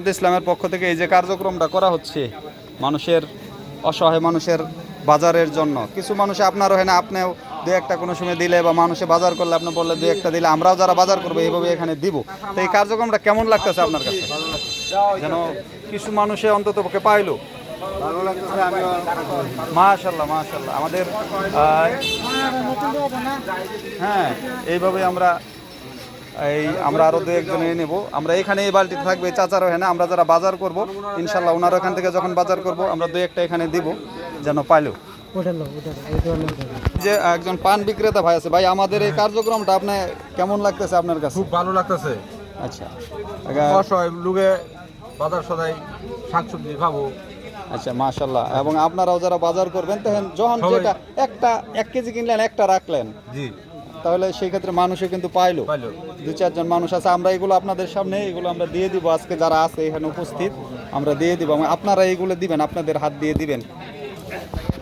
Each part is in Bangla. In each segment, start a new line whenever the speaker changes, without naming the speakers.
আমাদের ইসলামের পক্ষ থেকে এই যে কার্যক্রমটা করা হচ্ছে, মানুষের, অসহায় মানুষের বাজারের জন্য। কিছু মানুষ আপনারও হয় না, আপনিও দু একটা কোনো সময় দিলে বা মানুষে বাজার করলে আপনি বললে দু একটা দিলে, আমরাও যারা বাজার করব এইভাবে এখানে দিব। তো এই কার্যক্রমটা কেমন লাগতেছে আপনার কাছে? যেন কিছু মানুষে অন্তত পক্ষে পাইলো। মাশাল্লাহ মাশাল্লাহ আমাদের হ্যাঁ এইভাবে আমরা এই আমরা আরও দু একজন এনে নেব। আমরা এখানে এই বালতি থাকবে চাচারও হ্যাঁ আমরা যারা বাজার করব ইনশাল্লাহ ওনার ওখান থেকে যখন বাজার করব আমরা দু একটা এখানে দিব যেন পাইলো। যে একজন পান বিক্রেতা ভাই আছে ভাই আমাদের এই কার্যক্রমটা আপনার কেমন লাগতেছে আপনার কাছে?
খুব ভালো লাগতেছে।
আচ্ছা।
অসহায় লোকে বাজার সদাই শাকসবজি খাব।
আচ্ছা মাশাল্লাহ এবং আপনারাও যারা বাজার করবেন তখন যখন যেটা একটা এক কেজি কিনলেন একটা রাখলেন।
জি।
তাহলে সেই ক্ষেত্রে মানুষও কিন্তু পাইলো। দু চারজন মানুষ আছে আমরা এগুলো আপনাদের সামনে এগুলো আমরা দিয়ে দিব। আজকে যারা আছে এখানে উপস্থিত আমরা দিয়ে দিব। আপনারা এইগুলো দিবেন আপনাদের হাত দিয়ে দিবেন।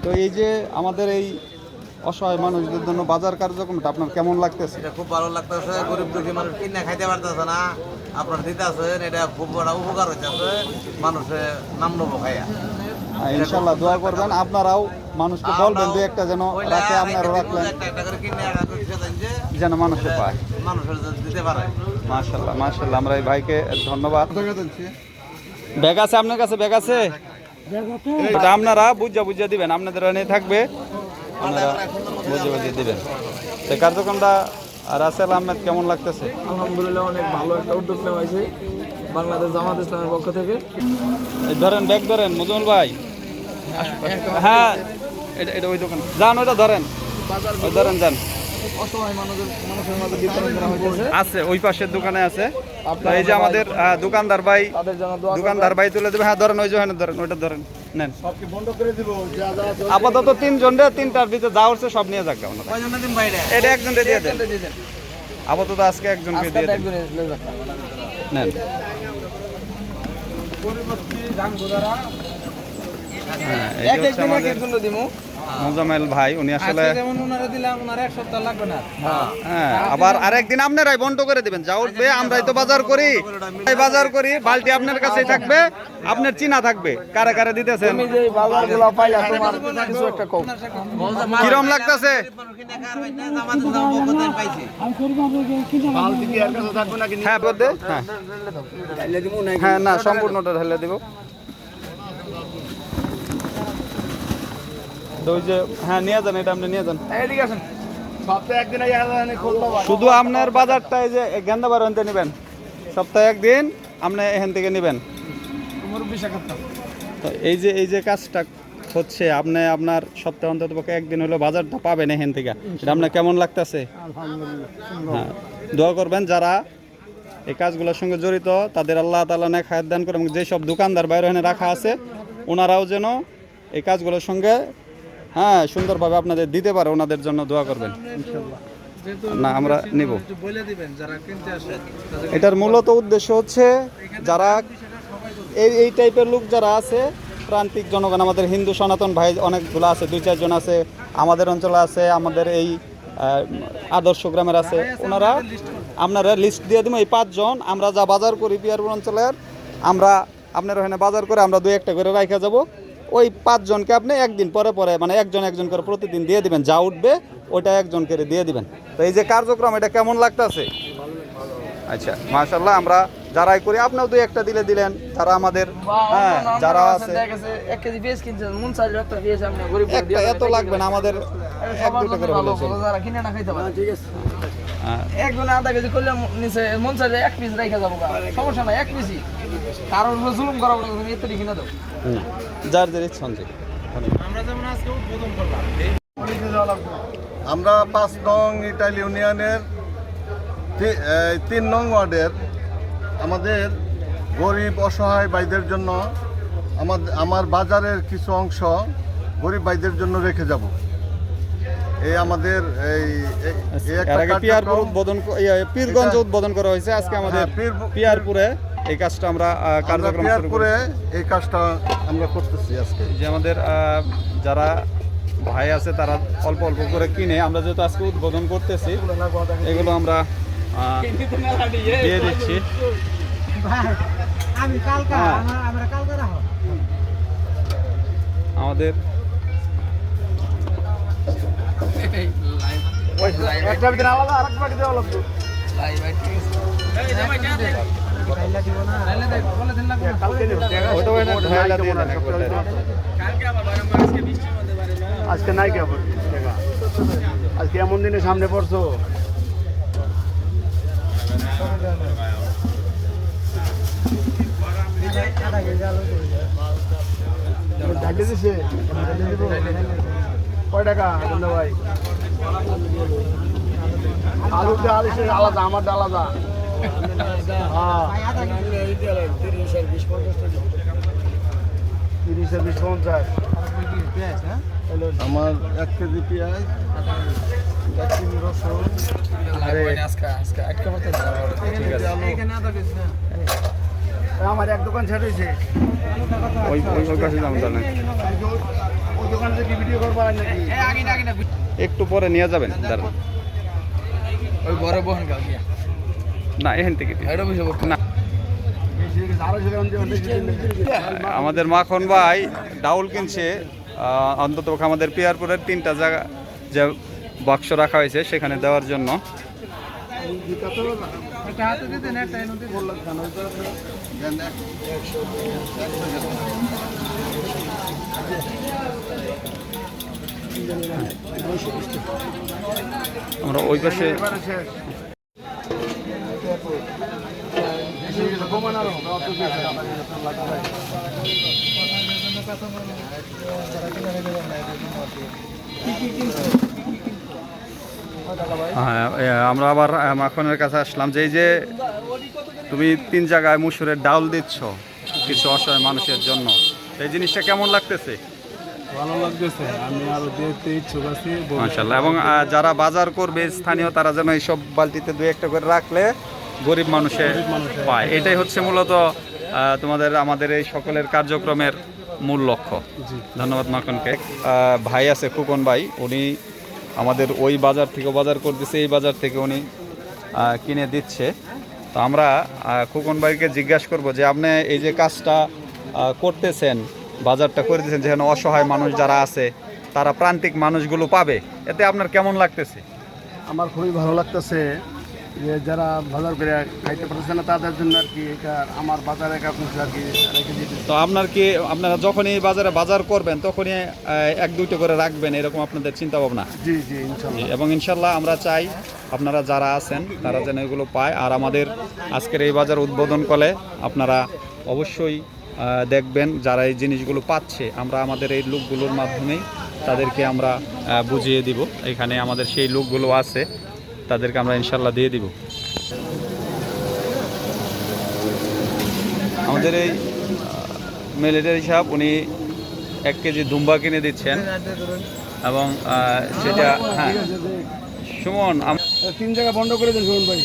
তো এই যে আমাদের এই অসহায় মানুষদের জন্য বাজার কার্যক্রমটা আপনার কেমন লাগতেছে?
এটা খুব ভালো লাগতেছে। গরিব দুঃখী মানুষ কিনে খাইতে পারতেছে না। আপনার দিতে আছেন এটা খুব বড় উপকার হইতেছে মানুষের নাম নেব খাইয়া
ইনশাল্লাহ দোয়া করবেন। আপনারাও মানুষকে বলবেন দু একটা যেন রাখে আপনারা রাখলেন।
একটা করে কিনে
যেন মানুষে পায়।
মানুষের যেন দিতে পারে।
মাশাল্লাহ মাশাল্লাহ। আমরা এই ভাইকে ধন্যবাদ। ব্যাগ আছে আপনার কাছে? ব্যাগ আছে? ওটা আপনারা বুঝা বুঝা দিবেন। আপনাদের এনে থাকবে। আপনারা বুঝে বুঝে দিবেন। তো এই কার্যক্রমটা রাসেল আহমেদ কেমন লাগতেছে?
আলহামদুলিল্লাহ অনেক ভালো একটা উদ্যোগ নেওয়া হয়েছে বাংলাদেশ জামাত ইসলামের পক্ষ থেকে।
এই ধরেন ব্যাগ ধরেন মজুমল ভাই। হ্যাঁ এটা এটা ওই দোকান। যান ওইটা ধরেন। ওই ধরেন যান। আছে ওই পাশের দোকানে আছে। এই যে আমাদের দোকানদার ভাই
তাদের জন্য দোয়া
দোকানদার ভাই তুলে দেবে। হ্যাঁ ধরেন ওই যে ধরেন ওইটা ধরেন নেন। আপাতত তিনজন রে তিনটার ভিতরে যা হচ্ছে সব নিয়ে যাক এটা একজন দিয়ে দেন।
দিয়ে দেন।
আপাতত আজকে একজনকে দিয়ে দেন।
যাক।
নেন। হ্যাঁ, মোজামেল ভাই উনি আসলে
যেমন ওনারা দিলাম ওনারা এক সপ্তাহ লাগবে না।
হ্যাঁ আবার আরেকদিন আপনারাই বন্ধ করে দিবেন যা উঠবে আমরাই তো বাজার করি। বাজার করি বালতি আপনার কাছেই থাকবে আপনার চিনা থাকবে কারে কারে দিতেছেন?
তুমি যে বাজারগুলো পাইলা তোমার কিছু একটা কম
কিরম লাগতেছে? হ্যাঁ হ্যাঁ। হ্যাঁ না সম্পূর্ণটা ঢেলে দেব। তো ওই যে হ্যাঁ নিয়ে যান এটা আপনি নিয়ে যান।
এদিকে আসেন। সপ্তাহে একদিন
শুধু আপনার বাজারটা এই যে গেন্দা বার হতে নেবেন। সপ্তাহে একদিন আপনি এখান থেকে নেবেন। তো এই যে এই যে কাজটা হচ্ছে আপনি আপনার সপ্তাহে অন্তত পক্ষে একদিন হলো বাজারটা পাবেন এখান থেকে। এটা আপনার কেমন লাগতেছে? হ্যাঁ দোয়া করবেন যারা এই কাজগুলোর সঙ্গে জড়িত তাদের আল্লাহ তালা নে খায়াত দান করে এবং যেসব দোকানদার বাইরে এখানে রাখা আছে ওনারাও যেন এই কাজগুলোর সঙ্গে হ্যাঁ সুন্দরভাবে আপনাদের দিতে পারে ওনাদের জন্য দোয়া করবেন। না আমরা নিব। এটার মূলত উদ্দেশ্য হচ্ছে যারা এই এই টাইপের লোক যারা আছে প্রান্তিক জনগণ আমাদের হিন্দু সনাতন ভাই অনেকগুলো আছে দুই চারজন আছে আমাদের অঞ্চলে আছে আমাদের এই আদর্শ গ্রামের আছে ওনারা আপনারা লিস্ট দিয়ে দিব এই পাঁচজন আমরা যা বাজার করি পিয়ারপুর অঞ্চলের আমরা আপনার ওখানে বাজার করে আমরা দুই একটা করে রাখা যাব। ওই পাঁচজনকে আপনি একদিন পরে পরে মানে একজন একজন করে প্রতিদিন দিয়ে দিবেন যা উঠবে ওইটা একজন করে দিয়ে দিবেন। তো এই যে কার্যক্রম এটা কেমন লাগতেছে? আচ্ছা মাশাল্লাহ আমরা যারাই করি আপনিও দুই একটা দিলে দিলেন যারা আমাদের হ্যাঁ যারা আছে।
এক কেজি পেঁয়াজ কিনছেন মন চাইলে একটা
এত লাগবে না আমাদের এক দুটো করে হলে হ্যাঁ,
একজনে আধা কেজি করলে নিচে মন চাইলে এক পিস রেখে যাব সমস্যা নাই এক পিসই কারোর উপর জুলুম করা বলে তুমি এত কিনে দাও।
যার যার ইচ্ছা
আমরা যেমন আজকে উদ্বোধন করলাম
আমরা পাঁচ নং ইটাল ইউনিয়নের তিন নং ওয়ার্ডের আমাদের গরিব অসহায় ভাইদের জন্য আমাদের আমার বাজারের কিছু অংশ গরিব ভাইদের জন্য রেখে যাব। এই আমাদের এই এই- এই
এর আগে পিয়ারপুর উদ্বোধন ইয়ে, পীরগঞ্জ উদ্বোধন করা হয়েছে। আজকে আমাদের
হ্যাঁ,
পিয়ারপুরে এই কাজটা আমরা কার্যক্রম শুরু করেছি।
এই কাজটা আমরা করতেছি আজকে।
যে আমাদের যারা ভাই আছে তারা অল্প অল্প করে কিনে আমরা যেহেতু আজকে উদ্বোধন করতেছি এগুলো আমরা দিয়ে দিচ্ছি। হ্যাঁ। আমাদের
আজকে নাই কে আজকে এমন দিনে সামনে পড়ছো দিছে কয় টাকা? বন্ধু ভাই। ডাল এসে আলাদা আমার ডাল আলাদা। হ্যাঁ। তিরিশ বিশ পঞ্চাশ।
আমার এক কেজি পেঁয়াজ এক কেজি রসুন।
আমার এক দোকান ছেড়েছে
ওই ওই একটু পরে নিয়ে যাবেন দাঁড়ান।
ওই বড় বহন
না এখান থেকে না। আমাদের মাখন ভাই ডাউল কিনছে অন্তত আমাদের পিয়ারপুরের তিনটা জায়গা যে বাক্স রাখা হয়েছে সেখানে দেওয়ার জন্য। আমরা ওই পাশে
ঘুমান আরও
হ্যাঁ আমরা আবার মাখনের কাছে আসলাম যে এই যে তুমি তিন জায়গায় মুসুরের ডাউল দিচ্ছ কিছু অসহায় মানুষের জন্য এই জিনিসটা কেমন লাগতেছে?
ভালো লাগতেছে আমি আরও দেখতে ইচ্ছুক আছি
মাশাল্লাহ এবং যারা বাজার করবে স্থানীয় তারা যেন এইসব বালতিতে দু একটা করে রাখলে গরিব মানুষে পায়। এটাই হচ্ছে মূলত তোমাদের আমাদের এই সকলের কার্যক্রমের মূল লক্ষ্য। ধন্যবাদ মাখনকে। ভাই আছে খুকন ভাই উনি আমাদের ওই বাজার থেকে বাজার করতেছে, এই বাজার থেকে উনি কিনে দিচ্ছে। তো আমরা খোকন ভাইকে জিজ্ঞাসা করব যে, আপনি এই যে কাজটা করতেছেন, বাজারটা করে দিয়েছেন যেখানে অসহায় মানুষ যারা আছে, তারা প্রান্তিক মানুষগুলো পাবে, এতে আপনার কেমন লাগতেছে?
আমার খুবই ভালো লাগতেছে। যারা বাজার করে খাইতে পারতেছে না তাদের জন্য আর কি এটা আমার বাজারে আর কি রেখে দিতে
তো আপনার কি আপনারা যখনই বাজারে বাজার করবেন তখনই এক দুইটা করে রাখবেন এরকম আপনাদের চিন্তা ভাবনা
জি জি ইনশাল্লাহ।
এবং ইনশাল্লাহ আমরা চাই আপনারা যারা আছেন তারা যেন এগুলো পায়। আর আমাদের আজকের এই বাজার উদ্বোধন করলে আপনারা অবশ্যই দেখবেন যারা এই জিনিসগুলো পাচ্ছে আমরা আমাদের এই লোকগুলোর মাধ্যমেই তাদেরকে আমরা বুঝিয়ে দিব। এখানে আমাদের সেই লোকগুলো আছে। তাদেরকে আমরা ইনশাল্লাহ দিয়ে দিব। আমাদের এই মিলিটারি সাহেব উনি এক কেজি দুম্বা কিনে দিচ্ছেন। এবং সেটা হ্যাঁ। সুমন
তিন জায়গা বন্ধ করে দেন শুনুন ভাই।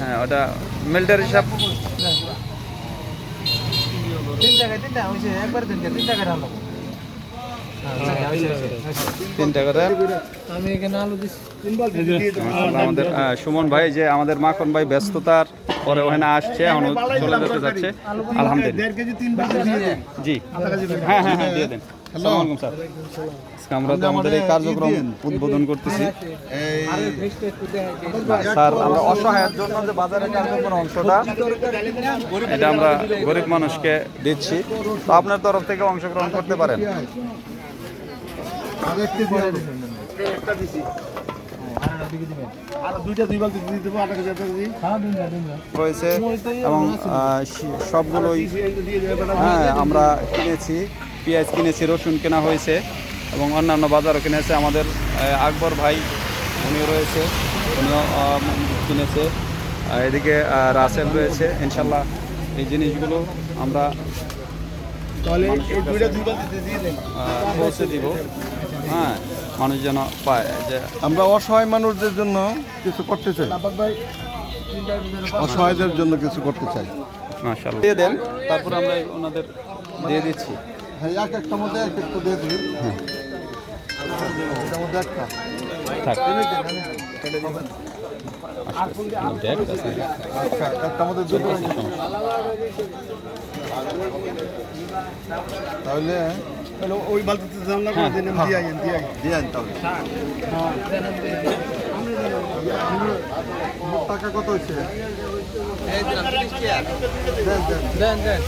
হ্যাঁ ওটা মিলিটারি সাহেব তিন টাকা
আমি এখানে আলু
আমাদের সুমন ভাই যে আমাদের মাখন ভাই ব্যস্ততার পরে ওখানে আসছে এখন চলে যেতে যাচ্ছে। আলহামদুলিল্লাহ। জি। হ্যাঁ হ্যাঁ হ্যাঁ দিয়ে দেন। আসসালামু আলাইকুম স্যার। আজকে আমরা তো আমাদের এই কার্যক্রম উদ্বোধন করতেছি। স্যার আমরা অসহায়ের জন্য যে বাজারের কার্যক্রম অংশটা এটা আমরা গরিব মানুষকে দিচ্ছি। তো আপনার তরফ থেকে অংশগ্রহণ করতে পারেন। রয়েছে এবং সবগুলোই হ্যাঁ আমরা কিনেছি পেঁয়াজ কিনেছি রসুন কেনা হয়েছে এবং অন্যান্য বাজারও কিনেছে। আমাদের আকবর ভাই উনিও রয়েছে উনিও কিনেছে। এদিকে রাসেল রয়েছে। ইনশাল্লাহ এই জিনিসগুলো আমরা
তাহলে এই দুইটা দুই বালতি দিয়ে দেন।
আহ, পৌঁছে দিব। হ্যাঁ মানুষ যেন পায় যে
আমরা অসহায় মানুষদের জন্য কিছু করতে চাই অসহায়দের জন্য কিছু করতে চাই
মাশাল্লাহ দিয়ে দেন তারপর আমরা ওনাদের দিয়ে দিচ্ছি
হ্যাঁ এক একটা মধ্যে এক একটা দিয়ে দিই হ্যাঁ একটা আচ্ছা তাহলে
ওই বালতিতে জানলা করে দিন দিয়ে আইন দিয়ে আইন
দিয়ে আন তাহলে। টাকা কত হয়েছে? দেন দেন।
দেন দেন।